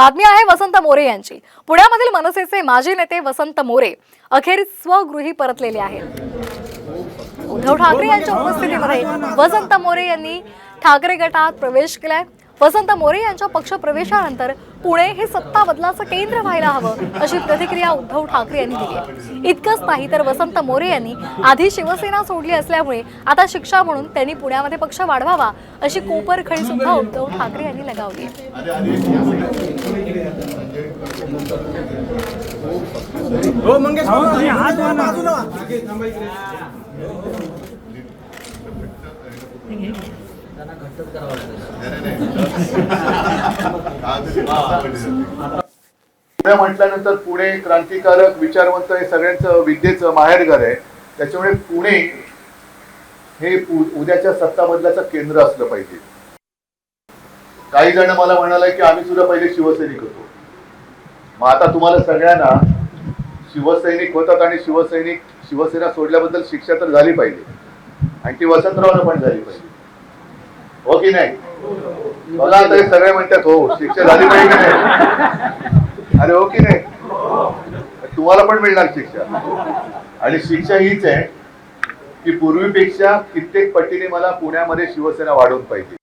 बातमी आहे वसंत मोरे यांची. पुण्यामधील मनसेचे माजी नेते वसंत मोरे अखेर स्वगृही परतलेले आहेत. उद्धव ठाकरे यांच्या उपस्थितीमध्ये वसंत मोरे यांनी ठाकरे गटात प्रवेश केलाय. वसंत मोरे यांच्या पक्ष प्रवेशानंतर पुणे हे सत्ता बदलाचं केंद्र व्हायला हवं अशी प्रतिक्रिया उद्धव ठाकरे यांनी दिली आहे. इतकंच नाही तर वसंत मोरे यांनी आधी शिवसेना सोडली असल्यामुळे आता शिक्षा म्हणून त्यांनी पुण्यामध्ये पक्ष वाढवावा अशी कोपरखळी सुद्धा उद्धव ठाकरे यांनी लगावली आहे. हो पुणे म्हटल्यानंतर पुणे क्रांतिकारक विचारवंत हे सगळ्यांचं विद्येचं माहेरघर आहे. त्याच्यामुळे पुणे हे उद्याच्या सत्ता बदलाचं केंद्र असलं पाहिजे. काही जण मला म्हणाले की आम्ही सुद्धा पहिले शिवसैनिक होतो. मग आता तुम्हाला सगळ्यांना शिवसैनिक होतात आणि शिवसैनिक शिवसेना सोडल्याबद्दल शिक्षा तर झाली पाहिजे. आणि ती वसंतरावनं पण झाली पाहिजे. हो की नाही? मला आता हे सगळे म्हणतात हो शिक्षा झाली पाहिजे की नाही? अरे हो की नाही? तुम्हाला पण मिळणार शिक्षा. आणि शिक्षा हीच आहे की पूर्वीपेक्षा कित्येक पटीने मला पुण्यामध्ये शिवसेना वाढवून पाहिजे.